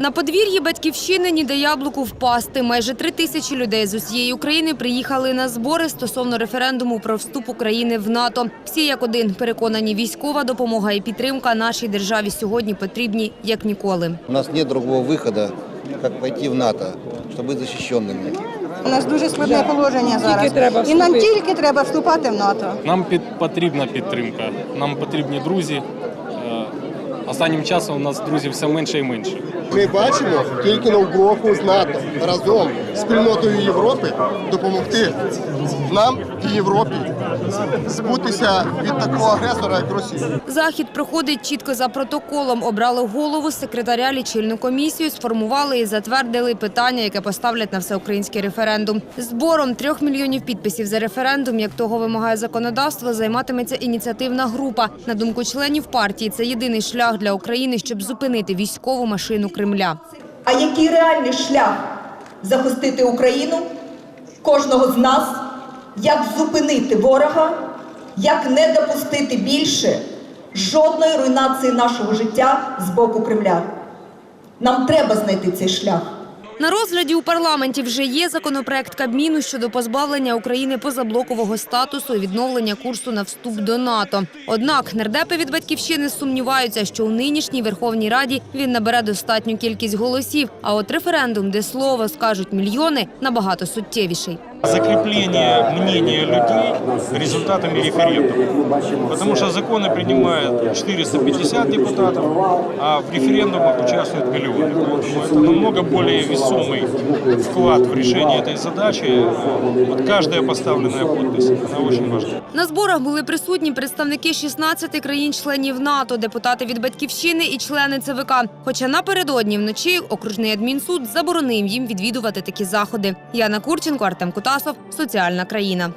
На подвір'ї батьківщини ніде яблуку впасти. Майже три тисячі людей з усієї України приїхали на збори стосовно референдуму про вступ України в НАТО. Всі як один переконані, військова допомога і підтримка нашій державі сьогодні потрібні як ніколи. У нас нет другого выхода, как пойти в НАТО, чтобы быть защищенными. У нас дуже складне положення зараз. І нам тільки треба вступати в НАТО. Нам під, потрібна підтримка, нам потрібні друзі. Останнім часом у нас друзів все менше і менше. Ми бачимо тільки на угроку з НАТО разом спільнотою Європи допомогти нам і Європі збутися від такого агресора, як Росія. Захід проходить чітко за протоколом. Обрали голову, секретаря, лічильну комісію, сформували і затвердили питання, яке поставлять на всеукраїнський референдум. Збором трьох мільйонів підписів за референдум, як того вимагає законодавство, займатиметься ініціативна група. На думку членів партії, це єдиний шлях для України, щоб зупинити військову машину Кремля. А який реальний шлях захистити Україну, кожного з нас, як зупинити ворога, як не допустити більше жодної руйнації нашого життя з боку Кремля. Нам треба знайти цей шлях. На розгляді у парламенті вже є законопроект Кабміну щодо позбавлення України позаблокового статусу і відновлення курсу на вступ до НАТО. Однак нардепи від батьківщини сумніваються, що у нинішній Верховній Раді він набере достатню кількість голосів. А от референдум, де слово скажуть мільйони, набагато суттєвіший закрепление мнения людей результатами референдума. Потому что законы принимают 450 депутатов, а в референдумах участвуют миллионы. Поэтому это намного более весомый вклад в решение этой задачи. Вот каждая поставленная подпись, она очень важна. На зборах були присутні представники 16 країн-членів НАТО, депутати від батьківщини і члени ЦВК. Хоча напередодні вночі окружний адмінсуд заборонив їм відвідувати такі заходи. Яна Курченко, Артем Кутасов, Соціальна країна.